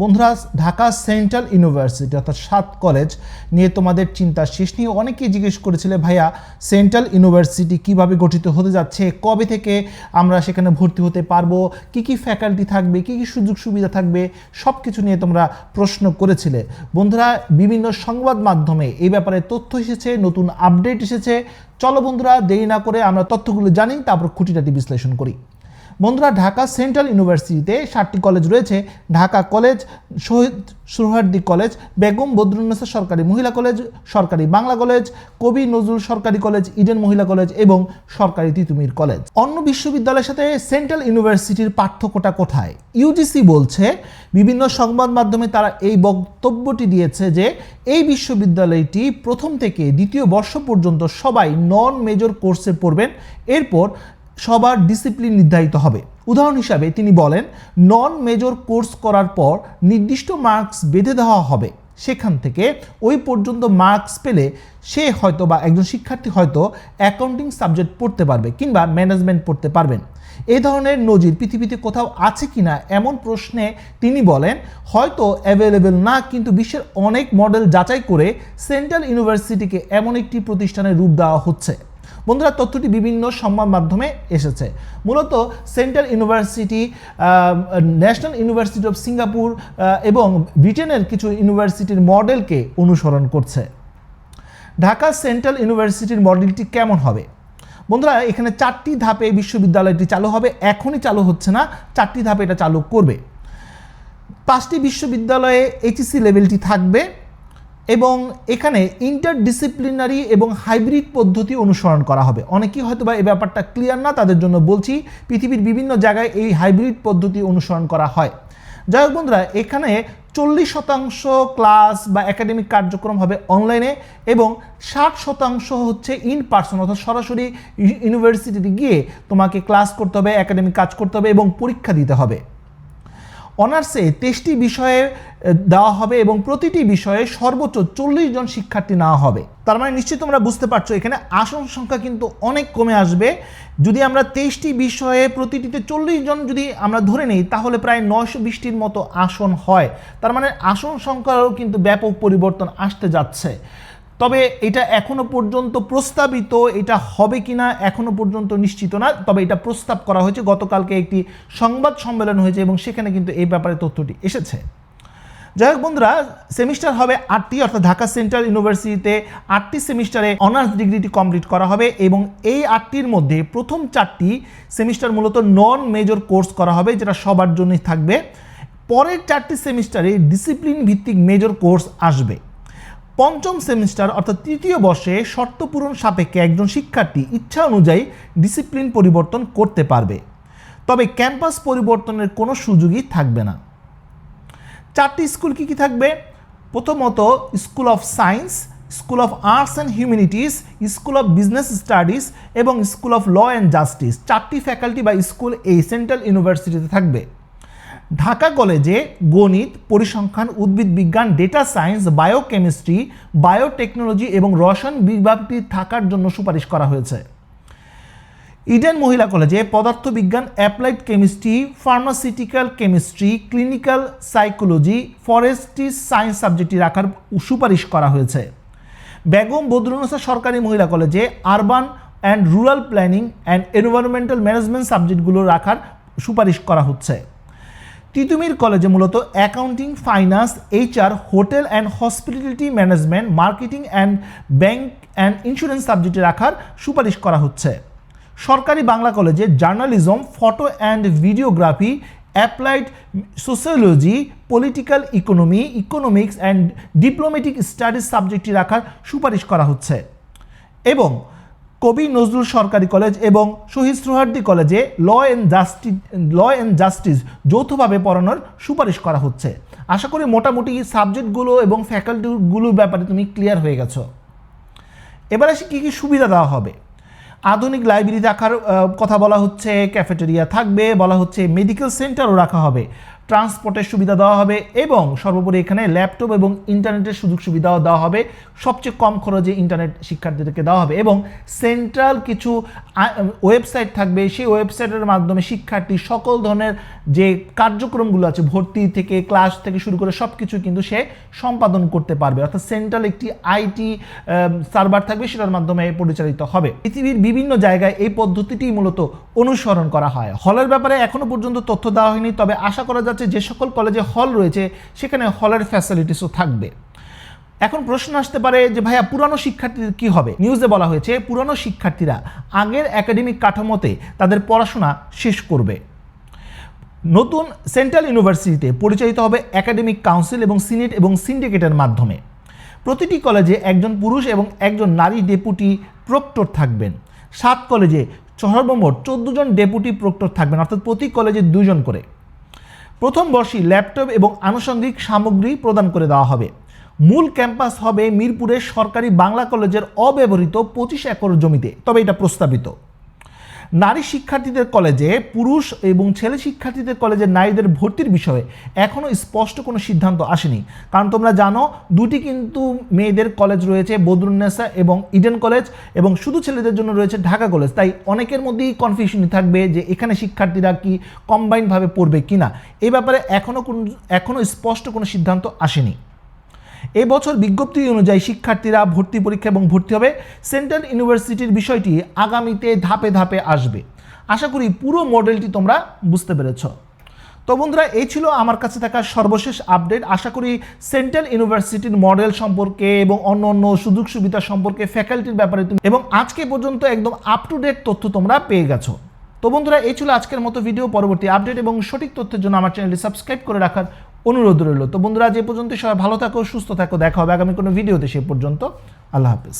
বন্ধুরা, Dhaka central university অর্থাৎ সাত কলেজ নিয়ে তোমাদের চিন্তা শেষ নিয়ে অনেকেই জিজ্ঞেস করেছিলে, ভাইয়া, সেন্ট্রাল ইউনিভার্সিটি কীভাবে গঠিত হতে যাচ্ছে? কবে থেকে আমরা সেখানে ভর্তি হতে পারব? কি কি ফ্যাকাল্টি থাকবে? কি কি সুযোগ সুবিধা থাকবে? সব কিছু নিয়ে তোমরা প্রশ্ন করেছিলে। বন্ধুরা, বিভিন্ন সংবাদ মাধ্যমে এই ব্যাপারে তথ্য এসেছে, নতুন আপডেট এসেছে। চলো বন্ধুরা, দেরি না করে আমরা তথ্যগুলো জানি, তারপর খুঁটিনাটি বিশ্লেষণ করি। বন্ধুরা, ঢাকা সেন্ট্রাল ইউনিভার্সিটিতে সাতটি কলেজ রয়েছে। ঢাকা কলেজ, শহীদ সুরহার্দি কলেজ, বেগম বদরুন্নেসা সরকারি মহিলা কলেজ, সরকারি বাংলা কলেজ, কবি নজরুল সরকারি কলেজ, ইডেন মহিলা কলেজ এবং সরকারি তিতুমির কলেজ। অন্য বিশ্ববিদ্যালয়ের সাথে সেন্ট্রাল ইউনিভার্সিটির পার্থক্যটা কোথায়? ইউজিসি বলছে, বিভিন্ন সংবাদ মাধ্যমে তারা এই বক্তব্যটি দিয়েছে যে, এই বিশ্ববিদ্যালয়টি প্রথম থেকে দ্বিতীয় বর্ষ পর্যন্ত সবাই নন মেজর কোর্সে পড়বেন। এরপর সবার ডিসিপ্লিন নির্ধারিত হবে। উদাহরণ হিসাবে তিনি বলেন নন মেজর কোর্স করার পর নির্দিষ্ট মার্কস বেঁধে দেওয়া হবে। সেখান থেকে ওই পর্যন্ত মার্কস পেলে সে হয়তো বা একজন শিক্ষার্থী হয়তো অ্যাকাউন্টিং সাবজেক্ট পড়তে পারবে কিংবা ম্যানেজমেন্ট পড়তে পারবেন। এই ধরনের নজির পৃথিবীতে কোথাও আছে কি না এমন প্রশ্নে তিনি বলেন, হয়তো অ্যাভেলেবেল না, কিন্তু বিশ্বের অনেক মডেল যাচাই করে সেন্ট্রাল ইউনিভার্সিটিকে এমন একটি প্রতিষ্ঠানের রূপ দেওয়া হচ্ছে। বন্ধুরা, তথ্যটি বিভিন্ন সংবাদ মাধ্যমে এসেছে। মূলত central university national university of Singapore এবং ব্রিটেনের কিছু ইউনিভার্সিটির মডেলকে অনুসরণ করছে। ঢাকা সেন্ট্রাল ইউনিভার্সিটির মডেলটি কেমন হবে? বন্ধুরা, এখানে চারটি ধাপে বিশ্ববিদ্যালয়টি চালু হবে। এখনই চালু হচ্ছে না, চারটি ধাপে এটা চালু করবে। পাঁচটি বিশ্ববিদ্যালয়ে এইচএসসি লেভেলটি থাকবে। এবং এখানে ইন্টারডিসিপ্লিনারি এবং হাইব্রিড পদ্ধতি অনুসরণ করা হবে। অনেকেই হয়তো বা এই ব্যাপারটা ক্লিয়ার না, তাদের জন্য বলছি, পৃথিবীর বিভিন্ন জায়গায় এই হাইব্রিড পদ্ধতি অনুসরণ করা হয়। যাই হোক বন্ধুরা, এখানে চল্লিশ শতাংশ ক্লাস বা একাডেমিক কার্যক্রম হবে অনলাইনে এবং ষাট শতাংশ হচ্ছে ইন পার্সন অর্থাৎ সরাসরি ইউনিভার্সিটিতে গিয়ে তোমাকে ক্লাস করতে হবে একাডেমিক কাজ করতে হবে এবং পরীক্ষা দিতে হবে। অনার্সে তেইশটি বিষয়ে দেওয়া হবে এবং প্রতিটি বিষয়ে সর্বোচ্চ চল্লিশ জন শিক্ষার্থী নেওয়া হবে। তার মানে নিশ্চয়ই তোমরা বুঝতে পারছ, এখানে আসন সংখ্যা কিন্তু অনেক কমে আসবে। যদি আমরা তেইশটি বিষয়ে প্রতিটিতে চল্লিশ জন যদি আমরা ধরে নিই, তাহলে প্রায় নয়শো বিশটির মতো আসন হয়। তার মানে আসন সংখ্যারও কিন্তু ব্যাপক পরিবর্তন আসতে যাচ্ছে। তবে এটা এখনও পর্যন্ত প্রস্তাবিত এটা হবে কিনা এখনও পর্যন্ত নিশ্চিত না, তবে এটা প্রস্তাব করা হয়েছে। গতকালকে একটি সংবাদ সম্মেলন হয়েছে এবং সেখানে কিন্তু এই ব্যাপারে তথ্যটি এসেছে। যাই হোক বন্ধুরা, সেমিস্টার হবে আটটি, অর্থাৎ ঢাকা সেন্ট্রাল ইউনিভার্সিটিতে আটটি সেমিস্টারে অনার্স ডিগ্রিটি কমপ্লিট করা হবে এবং এই আটটির মধ্যে প্রথম চারটি সেমিস্টার মূলত নন মেজর কোর্স করা হবে, যেটা সবার জন্যই থাকবে। পরের চারটি সেমিস্টারে ডিসিপ্লিন ভিত্তিক মেজর কোর্স আসবে। পঞ্চম সেমিস্টার অর্থাৎ তৃতীয় বর্ষে শর্ত পূরণ সাপেক্ষে একজন শিক্ষার্থী ইচ্ছা অনুযায়ী ডিসিপ্লিন পরিবর্তন করতে পারবে। তবে ক্যাম্পাস পরিবর্তনের কোনো সুযোগই থাকবে না। চারটি স্কুল কি কি থাকবে? প্রথমত school of science school of arts and humanities school of business studies এবং school of law and justice চারটি ফ্যাকাল্টি বা স্কুল এই সেন্ট্রাল ইউনিভার্সিটিতে থাকবে। ঢাকা কলেজে গণিত, পরিসংখ্যান, উদ্ভিদ বিজ্ঞান ডেটা সায়েন্স বায়োকেমিস্ট্রি বায়োটেকনোলজি এবং রসায়ন বিভাগটি থাকার জন্য সুপারিশ করা হয়েছে। ইডেন মহিলা কলেজে পদার্থবিজ্ঞান applied chemistry pharmaceutical chemistry clinical psychology forestry science সাবজেক্টটি রাখার সুপারিশ করা হয়েছে। বেগম বদরুন্নেসা সরকারি মহিলা কলেজে urban and rural planning and environmental management সাবজেক্টগুলো রাখার সুপারিশ করা হচ্ছে। তিতুমির কলেজে মূলত accounting, finance, HR, hotel and hospitality management, marketing and bank and insurance সাবজেক্টে রাখার সুপারিশ করা হচ্ছে। সরকারি বাংলা কলেজে journalism, photo and videography, applied sociology political economy, economics and diplomatic studies সাবজেক্টটি রাখার সুপারিশ করা হচ্ছে। এবং কবি নজরুল সরকারি কলেজ এবং শহীদ সোহার্দি কলেজে law and justice law and justice যৌথভাবে পড়ানোর সুপারিশ করা হচ্ছে। আশা করি মোটামুটি সাবজেক্টগুলো এবং ফ্যাকাল্টিগুলোর ব্যাপারে তুমি ক্লিয়ার হয়ে গেছো। এবার আসি কী কী সুবিধা দেওয়া হবে। আধুনিক লাইব্রেরি রাখার কথা বলা হচ্ছে, ক্যাফেটেরিয়া থাকবে, বলা হচ্ছে মেডিকেল সেন্টারও রাখা হবে। ট্রান্সপোর্টের সুবিধা দেওয়া হবে এবং সর্বোপরি এখানে ল্যাপটপ এবং ইন্টারনেটের সুযোগ সুবিধাও দেওয়া হবে। সবচেয়ে কম খরচে ইন্টারনেট শিক্ষার্থীদেরকে দেওয়া হবে এবং সেন্ট্রাল কিছু ওয়েবসাইট থাকবে। সেই ওয়েবসাইটের মাধ্যমে শিক্ষার্থী সকল ধরনের যে কার্যক্রমগুলো আছে, ভর্তি থেকে, ক্লাস থেকে শুরু করে সব কিছু কিন্তু সে সম্পাদন করতে পারবে। অর্থাৎ সেন্ট্রাল একটি আইটি সার্ভার থাকবে, সেটার মাধ্যমে পরিচালিত হবে। পৃথিবীর বিভিন্ন জায়গায় এই পদ্ধতিটি মূলত অনুসরণ করা হয়। হলের ব্যাপারে এখনও পর্যন্ত তথ্য দেওয়া হয়নি, তবে আশা করা যাচ্ছে যে সকল কলেজে হল রয়েছে, সেখানে হলের ফ্যাসিলিটিসও থাকবে। এখন প্রশ্ন আসতে পারে যে, ভাইয়া, পুরানো শিক্ষার্থীদের কি হবে? নিউজে বলা হয়েছে, পুরানো শিক্ষার্থীরা আগের একাডেমিক কাঠামোতে তাদের পড়াশোনা শেষ করবে। নতুন সেন্ট্রাল ইউনিভার্সিটিতে পরিচালিত হবে একাডেমিক কাউন্সিল এবং সিনেট এবং সিন্ডিকেটের মাধ্যমে। প্রতিটি কলেজে একজন পুরুষ এবং একজন নারী ডেপুটি প্রক্টর থাকবেন। সাত কলেজে সর্বমোট চোদ্দ জন ডেপুটি প্রক্টর থাকবেন, অর্থাৎ প্রতি কলেজে দুজন করে। প্রথম বর্ষই ল্যাপটপ এবং আনুষঙ্গিক সামগ্রী প্রদান করে দেওয়া হবে। মূল ক্যাম্পাস হবে মিরপুরের সরকারি বাংলা কলেজের অব্যবহৃত পঁচিশ একর জমিতে। তবে এটা প্রস্তাবিত। নারী শিক্ষার্থীদের কলেজে পুরুষ এবং ছেলে শিক্ষার্থীদের কলেজে নারীদের ভর্তির বিষয়ে এখনও স্পষ্ট কোনো সিদ্ধান্ত আসেনি। কারণ তোমরা জানো, দুটি কিন্তু মেয়েদের কলেজ রয়েছে বদরুন্নেসা এবং ইডেন কলেজ, এবং শুধু ছেলেদের জন্য রয়েছে ঢাকা কলেজ। তাই অনেকের মধ্যেই কনফিউশন থাকবে যে এখানে শিক্ষার্থীরা কি কম্বাইনভাবে পড়বে কিনা। এই ব্যাপারে এখনও কোন এখনও স্পষ্ট কোনো সিদ্ধান্ত আসেনি। এবছর বিজ্ঞপ্তি অনুযায়ী শিক্ষার্থীরা ভর্তি পরীক্ষা এবং ভর্তি হবে। সেন্ট্রাল ইউনিভার্সিটির বিষয়টি আগামীতে ধাপে ধাপে আসবে। আশা করি পুরো মডেলটি তোমরা বুঝতে পেরেছ। তো বন্ধুরা, এই ছিল আমার কাছে থাকা সর্বশেষ আপডেট। আশা করি সেন্ট্রাল ইউনিভার্সিটির মডেল সম্পর্কে এবং অন্য অন্য সুযোগ সুবিধা সম্পর্কে ফ্যাকাল্টির ব্যাপারে তুমি এবং আজকে পর্যন্ত একদম আপ টু ডেট তথ্য তোমরা পেয়ে গেছো। তো বন্ধুরা, এই ছিল আজকের মতো ভিডিও পরবর্তী আপডেট এবং সঠিক তথ্যের জন্য আমার চ্যানেলটি সাবস্ক্রাইব করে রাখার অনুরোধ রইল। তো বন্ধুরা যে পর্যন্ত সবাই ভালো থাকো, সুস্থ থাকো। দেখা হবে আগামী কোনো ভিডিওতে, সে পর্যন্ত। আল্লাহ হাফিজ।